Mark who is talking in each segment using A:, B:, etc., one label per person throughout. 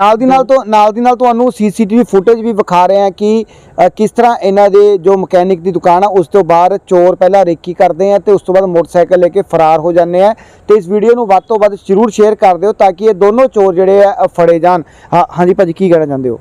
A: ਨਾਲ ਦੀ ਨਾਲ ਤੋਂ ਨਾਲ ਦੀ ਨਾਲ ਤੁਹਾਨੂੰ ਸੀਸੀਟੀਵੀ ਫੁਟੇਜ ਵੀ ਵਿਖਾ ਰਹੇ ਹਾਂ ਕਿ ਕਿਸ ਤਰ੍ਹਾਂ ਇਹਨਾਂ ਦੇ ਜੋ ਮਕੈਨਿਕ ਦੀ ਦੁਕਾਨ ਆ ਉਸ ਤੋਂ ਬਾਅਦ ਚੋਰ ਪਹਿਲਾਂ ਰੇਕੀ ਕਰਦੇ ਆ ਤੇ ਉਸ ਤੋਂ ਬਾਅਦ ਮੋਟਰਸਾਈਕਲ ਲੈ ਕੇ ਫਰਾਰ ਹੋ ਜਾਂਦੇ ਆ। ਤੇ ਇਸ ਵੀਡੀਓ ਨੂੰ ਵੱਧ ਤੋਂ ਵੱਧ ਜ਼ਰੂਰ ਸ਼ੇਅਰ ਕਰ ਦਿਓ ਤਾਂ ਕਿ ਇਹ ਦੋਨੋਂ ਚੋਰ ਜਿਹੜੇ ਆ ਫੜੇ ਜਾਣ। ਹਾਂਜੀ ਭਾਜੀ ਕੀ ਕਹਿਣਾ ਚਾਹੁੰਦੇ ਹੋ?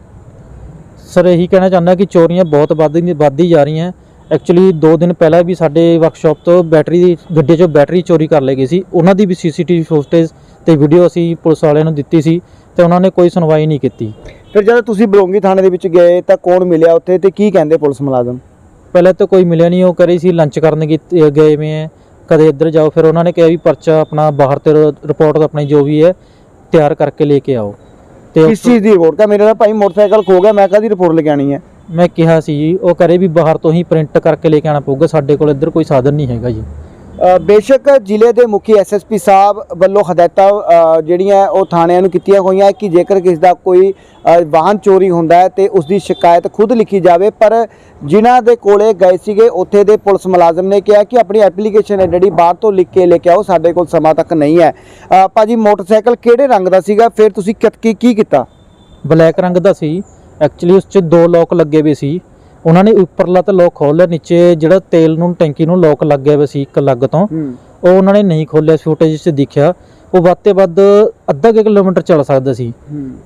B: ਸਰ ਇਹੀ ਕਹਿਣਾ ਚਾਹੁੰਦਾ ਕਿ ਚੋਰੀਆਂ ਬਹੁਤ ਵੱਧਦੀ ਵੱਧਦੀ ਜਾ ਰਹੀਆਂ। ਐਕਚੁਅਲੀ 2 ਦਿਨ ਪਹਿਲਾਂ ਵੀ ਸਾਡੇ ਵਰਕਸ਼ਾਪ ਤੋਂ ਬੈਟਰੀ ਦੀ ਗੱਡੀ 'ਚੋਂ ਬੈਟਰੀ ਚੋਰੀ ਕਰ ਲਈ ਗਈ ਸੀ। ਉਹਨਾਂ ਦੀ ਵੀ ਸੀਸੀਟੀਵੀ ਫੁਟੇਜ ਤੇ ਵੀਡੀਓ ਅਸੀਂ ਪੁਲਿਸ ਵਾਲਿਆਂ ਨੂੰ ਦਿੱਤੀ ਸੀ। ਤੇ ਉਹਨਾਂ ਨੇ ਕੋਈ ਸੁਣਵਾਈ ਨਹੀਂ ਕੀਤੀ।
A: ਫਿਰ ਜਦੋਂ ਤੁਸੀਂ ਬਲੌਂਗੀ ਥਾਣੇ ਦੇ ਵਿੱਚ ਗਏ ਤਾਂ ਕੌਣ ਮਿਲਿਆ ਉੱਥੇ ਤੇ ਕੀ ਕਹਿੰਦੇ ਪੁਲਿਸ ਮੁਲਾਜ਼ਮ?
B: ਪਹਿਲਾਂ ਤਾਂ ਕੋਈ ਮਿਲਿਆ ਨਹੀਂ ਉਹ ਕਰੀ ਸੀ ਲੰਚ ਕਰਨ ਗਏ ਗਏ ਵੇ ਹੈ ਕਦੇ ਇੱਧਰ ਜਾਓ ਫਿਰ ਉਹਨਾਂ ਨੇ ਕਿਹਾ ਵੀ ਪਰਚਾ ਆਪਣਾ ਬਾਹਰ ਤੇ ਰਿਪੋਰਟ ਆਪਣੀ ਜੋ ਵੀ ਹੈ ਤਿਆਰ ਕਰਕੇ ਲੈ ਕੇ ਆਓ। ਤੇ
A: ਕਿਸ ਚੀਜ਼ ਦੀ ਰਿਪੋਰਟ? ਕਾ ਮੇਰੇ ਦਾ ਭਾਈ ਮੋਟਰਸਾਈਕਲ ਖੋ ਗਿਆ ਮੈਂ ਕਾਹਦੀ ਰਿਪੋਰਟ ਲੈ ਕੇ ਆਣੀ ਹੈ?
B: ਮੈਂ ਕਿਹਾ ਸੀ ਜੀ ਉਹ ਕਰੇ ਵੀ ਬਾਹਰ ਤੋਂ ਹੀ ਪ੍ਰਿੰਟ ਕਰਕੇ ਲੈ ਕੇ ਆਣਾ ਪਊਗਾ ਸਾਡੇ ਕੋਲ ਇੱਧਰ ਕੋਈ ਸਾਧਨ ਨਹੀਂ ਹੈਗਾ ਜੀ।
A: ਬੇਸ਼ੱਕ ਜ਼ਿਲ੍ਹੇ ਦੇ ਮੁਖੀ ਐਸਐਸਪੀ ਸਾਹਿਬ ਵੱਲੋਂ ਹਦਾਇਤਾਂ ਜਿਹੜੀਆਂ ਉਹ ਥਾਣਿਆਂ ਨੂੰ ਕੀਤੀਆਂ ਹੋਈਆਂ ਕਿ ਜੇਕਰ ਕਿਸ ਦਾ ਕੋਈ ਵਾਹਨ ਚੋਰੀ ਹੁੰਦਾ ਹੈ ਤੇ ਉਸ ਦੀ ਸ਼ਿਕਾਇਤ ਖੁਦ ਲਿਖੀ ਜਾਵੇ ਪਰ ਜਿਨ੍ਹਾਂ ਦੇ ਕੋਲੇ ਗਏ ਸੀਗੇ ਉੱਥੇ ਦੇ ਪੁਲਿਸ ਮੁਲਾਜ਼ਮ ਨੇ ਕਿਹਾ ਕਿ ਆਪਣੀ ਐਪਲੀਕੇਸ਼ਨ ਹੈ ਜਿਹੜੀ ਬਾਹਰ ਤੋਂ ਲਿਖ ਕੇ ਲੈ ਕੇ ਆਓ ਸਾਡੇ ਕੋਲ ਸਮਾਂ ਤੱਕ ਨਹੀਂ ਹੈ। ਅ, ਭਾਜੀ ਮੋਟਰਸਾਈਕਲ ਕਿਹੜੇ ਰੰਗ ਦਾ ਸੀਗਾ? ਫਿਰ ਤੁਸੀਂ ਕਿਤ- ਕੀ ਕੀਤਾ?
B: ਬਲੈਕ ਰੰਗ ਦਾ ਸੀ। ਐਕਚੁਅਲੀ ਉਸ 'ਚ ਦੋ ਲੋਕ ਲੱਗੇ ਵੀ ਸੀ। ਉਹਨਾਂ ਨੇ ਉੱਪਰਲਾ ਤਾਂ ਲੋਕ ਖੋਲ੍ਹ ਲਿਆ ਨੀਚੇ ਜਿਹੜਾ ਤੇਲ ਨੂੰ ਟੈਂਕੀ ਨੂੰ ਲੋਕ ਲੱਗਿਆ ਹੋਇਆ ਸੀ ਇੱਕ ਲੱਗ ਤੋਂ। ਉਹ ਉਹਨਾਂ ਨੇ ਨਹੀਂ ਖੋਲ੍ਹਿਆ ਫੁਟੇਜ 'ਚ ਦਿਖਿਆ। ਉਹ ਵੱਧ ਤੇ ਵੱਧ ਅੱਧਾ ਕੁ ਕਿਲੋਮੀਟਰ ਚੱਲ ਸਕਦਾ ਸੀ।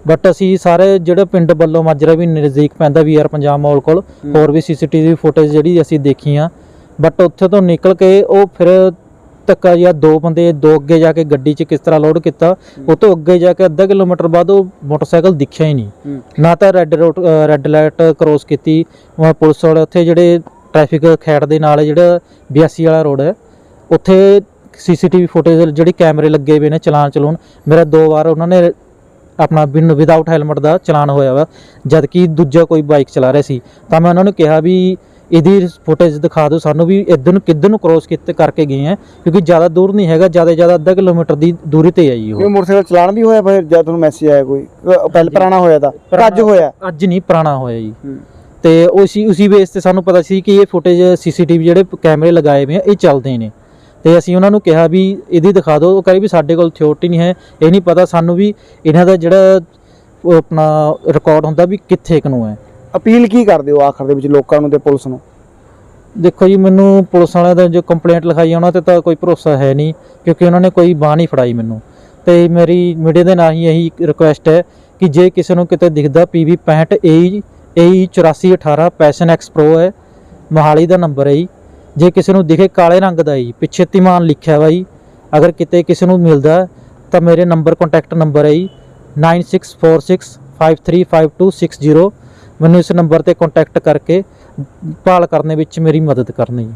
B: ਬਟ ਅਸੀਂ ਸਾਰੇ ਜਿਹੜੇ ਪਿੰਡ ਵੱਲੋਂ ਮਾਜਰਾ ਵੀ ਨਜ਼ਦੀਕ ਪੈਂਦਾ ਵੀਆਰ ਪੰਜਾਬ ਮਾਲ ਕੋਲ। ਹੋਰ ਵੀ ਸੀਸੀਟੀਵੀ ਫੁਟੇਜ ਜਿਹੜੀ ਅਸੀਂ ਦੇਖੀਆਂ। ਬਟ ਉੱਥੇ ਤੋਂ ਨਿਕਲ ਕੇ ਉਹ ਫਿਰ ਧੱਕਾ ਜਿਹਾ ਦੋ ਬੰਦੇ ਦੋ ਅੱਗੇ ਜਾ ਕੇ ਗੱਡੀ 'ਚ ਕਿਸ ਤਰ੍ਹਾਂ ਲੋਡ ਕੀਤਾ ਉਹ ਤੋਂ ਅੱਗੇ ਜਾ ਕੇ ਅੱਧਾ ਕਿਲੋਮੀਟਰ ਬਾਅਦ ਉਹ ਮੋਟਰਸਾਈਕਲ ਦਿਖਿਆ ਹੀ ਨਹੀਂ। ਨਾ ਤਾਂ red road red light cross ਕੀਤੀ ਪੁਲਿਸ ਵਾਲੇ ਉੱਥੇ ਜਿਹੜੇ ਟ੍ਰੈਫਿਕ ਖੈੜ ਦੇ ਨਾਲ ਜਿਹੜਾ 82 ਵਾਲਾ ਰੋਡ ਹੈ ਉੱਥੇ ਸੀਸੀਟੀਵੀ ਫੁਟੇਜ ਜਿਹੜੀ ਕੈਮਰੇ ਲੱਗੇ ਹੋਏ ਨੇ ਚਲਾਨ ਚਲਾਉਣ ਮੇਰਾ ਦੋ ਵਾਰ ਉਹਨਾਂ ਨੇ ਆਪਣਾ ਬਿਨ ਵਿਦਆਊਟ ਹੈਲਮਟ ਦਾ ਚਲਾਨ ਹੋਇਆ ਵਾ ਜਦ ਕਿ ਦੂਜਾ ਕੋਈ ਬਾਈਕ ਚਲਾ ਰਿਹਾ ਸੀ ਤਾਂ ਮੈਂ ਉਹਨਾਂ ਨੂੰ ਕਿਹਾ ਵੀ ਇਹਦੀ ਫੁਟੇਜ ਦਿਖਾ ਦਿਓ ਸਾਨੂੰ ਵੀ ਇੱਧਰ ਨੂੰ ਕਿੱਧਰ ਨੂੰ ਕ੍ਰੋਸ ਕੀਤੇ ਕਰਕੇ ਗਏ ਆ ਕਿਉਂਕਿ ਜ਼ਿਆਦਾ ਦੂਰ ਨਹੀਂ ਹੈਗਾ ਜ਼ਿਆਦਾ ਜ਼ਿਆਦਾ ਅੱਧਾ ਕਿਲੋਮੀਟਰ ਦੀ ਦੂਰੀ ਤੇ ਹੈ ਜੀ
A: ਇਹ
B: ਉਹ
A: ਮੋਟਰਸਾਈਕਲ ਚਲਾਣ ਵੀ ਹੋਇਆ ਫਿਰ ਜਦ ਤੁਹਾਨੂੰ ਮੈਸੇਜ ਆਇਆ ਕੋਈ ਪਹਿਲ ਪੁਰਾਣਾ ਹੋਇਆ ਤਾਂ ਅੱਜ ਹੋਇਆ?
B: ਅੱਜ ਨਹੀਂ ਪੁਰਾਣਾ ਹੋਇਆ ਜੀ। ਤੇ ਉਸੀ ਉਸੀ ਬੇਸ ਤੇ ਸਾਨੂੰ ਪਤਾ ਸੀ ਕਿ ਇਹ ਫੁਟੇਜ ਸੀਸੀਟੀਵੀ ਜਿਹੜੇ ਕੈਮਰੇ ਲਗਾਏ ਹੋਏ ਆ ਇਹ ਚੱਲਦੇ ਨੇ। ਤੇ ਅਸੀਂ ਉਹਨਾਂ ਨੂੰ ਕਿਹਾ ਵੀ ਇਹਦੀ ਦਿਖਾ ਦਿਓ ਉਹ ਕਹੇ ਵੀ ਸਾਡੇ ਕੋਲ ਥਿਓਰਟੀ ਨਹੀਂ ਹੈ ਇਹ ਨਹੀਂ ਪਤਾ ਸਾਨੂੰ ਵੀ ਇਹਨਾਂ ਦਾ ਜਿਹੜਾ ਉਹ ਆਪਣਾ ਰਿਕਾਰਡ ਹੁੰਦਾ ਵੀ ਕਿੱਥੇ ਕੁ ਨੂੰ ਹੈ।
A: ਅਪੀਲ ਕੀ ਕਰਦੇ ਹੋ ਆਖਰ ਦੇ ਵਿੱਚ ਲੋਕਾਂ ਨੂੰ ਤੇ ਪੁਲਿਸ ਨੂੰ?
B: ਦੇਖੋ ਜੀ, ਮੈਨੂੰ ਪੁਲਿਸ ਵਾਲਿਆਂ ਦਾ ਜੋ ਕੰਪਲੇਂਟ ਲਿਖਾਈ ਉਹਨਾਂ ਤੇ ਤਾਂ ਕੋਈ ਭਰੋਸਾ ਹੈ ਨਹੀਂ, ਕਿਉਂਕਿ ਉਹਨਾਂ ਨੇ ਕੋਈ ਬਾਹ ਨਹੀਂ ਫੜਾਈ ਮੈਨੂੰ। ਤੇ ਮੇਰੀ ਮੀਡੀਆ ਦੇ ਨਾਲ ਹੀ ਇਹੀ ਰਿਕੁਐਸਟ ਹੈ ਕਿ ਜੇ ਕਿਸੇ ਨੂੰ ਕਿਤੇ ਦਿਖਦਾ PV 65 AE AE 8418 passion X pro ਹੈ, ਮੋਹਾਲੀ ਦਾ ਨੰਬਰ ਹੈ ਜੀ। ਜੇ ਕਿਸੇ ਨੂੰ ਦਿਖੇ ਕਾਲੇ ਰੰਗ ਦਾ ਜੀ, ਪਿੱਛੇ ਤਿਮਾਨ ਲਿਖਿਆ ਵਾ ਜੀ, ਅਗਰ ਕਿਤੇ ਕਿਸੇ ਨੂੰ ਮਿਲਦਾ, ਤਾਂ ਮੇਰੇ ਨੰਬਰ ਕੰਟੈਕਟ ਨੰਬਰ ਹੈ ਜੀ 9646535260 ਮੈਨੂੰ ਇਸ ਨੰਬਰ ਤੇ ਕੰਟੈਕਟ ਕਰਕੇ ਭਾਲ ਕਰਨੇ ਵਿੱਚ ਮੇਰੀ ਮਦਦ ਕਰਨੀ